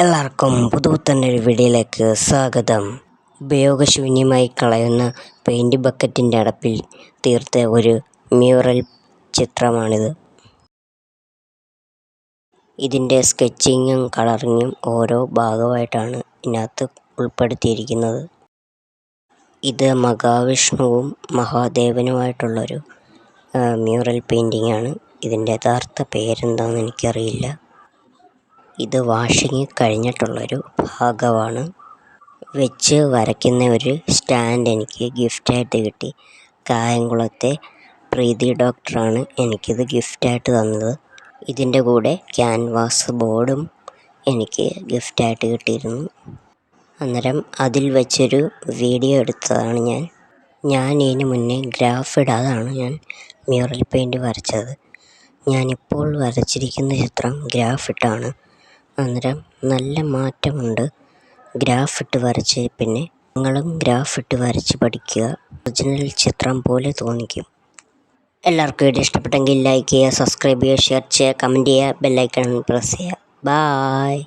എല്ലാവർക്കും പുതുപുത്തനൊരു വീഡിയോയിലേക്ക് സ്വാഗതം. ഉപയോഗശൂന്യമായി കളയുന്ന പെയിന്റ് ബക്കറ്റിന്റെ അടപ്പിൽ തീർത്ത ഒരു മ്യൂറൽ ചിത്രമാണിത്. ഇതിന്റെ സ്കെച്ചിങ്ങും കളറിങ്ങും ഓരോ ഭാഗമായിട്ടാണ് ഇതിനകത്ത് ഉൾപ്പെടുത്തിയിരിക്കുന്നത്. ഇത് മഹാവിഷ്ണുവും മഹാദേവനുമായിട്ടുള്ളൊരു മ്യൂറൽ പെയിന്റിങ്ങാണ് ഇതിന്റെ യഥാർത്ഥ പേരെന്താണെന്ന് എനിക്കറിയില്ല. ഇത് വാഷിങ് കഴിഞ്ഞിട്ടുള്ളൊരു ഭാഗമാണ്. വെച്ച് വരയ്ക്കുന്ന ഒരു സ്റ്റാൻഡ് എനിക്ക് ഗിഫ്റ്റായിട്ട് കിട്ടി. കായംകുളത്തെ പ്രീതി ഡോക്ടറാണ് എനിക്കിത് ഗിഫ്റ്റായിട്ട് തന്നത്. ഇതിന്റെ കൂടെ ക്യാൻവാസ് ബോർഡും എനിക്ക് ഗിഫ്റ്റായിട്ട് കിട്ടിയിരുന്നു. അന്നേരം അതിൽ വെച്ചൊരു വീഡിയോ എടുത്തതാണ് ഞാൻ. ഞാൻ ഇതിന് മുന്നേ ഗ്രാഫ് ഇടാതാണ് ഞാൻ മ്യൂറൽ പെയിന്റ് വരച്ചത്. ഞാനിപ്പോൾ വരച്ചിരിക്കുന്ന ചിത്രം ഗ്രാഫ് ഇട്ടാണ്. അന്നേരം നല്ല മാറ്റമുണ്ട്. ഗ്രാഫ് ഇട്ട് വരച്ച് പിന്നെ നിങ്ങളും ഗ്രാഫ് ഇട്ട് വരച്ച് പഠിക്കുക. ഒറിജിനൽ ചിത്രം പോലെ തോന്നിക്കും. എല്ലാവർക്കും വീഡിയോ ഇഷ്ടപ്പെട്ടെങ്കിൽ ലൈക്ക് ചെയ്യുക സബ്സ്ക്രൈബ് ചെയ്യുക ഷെയർ ചെയ്യുക കമന്റ് ചെയ്യുക ബെല്ലൈക്കൺ പ്രസ് ചെയ്യുക. ബായ്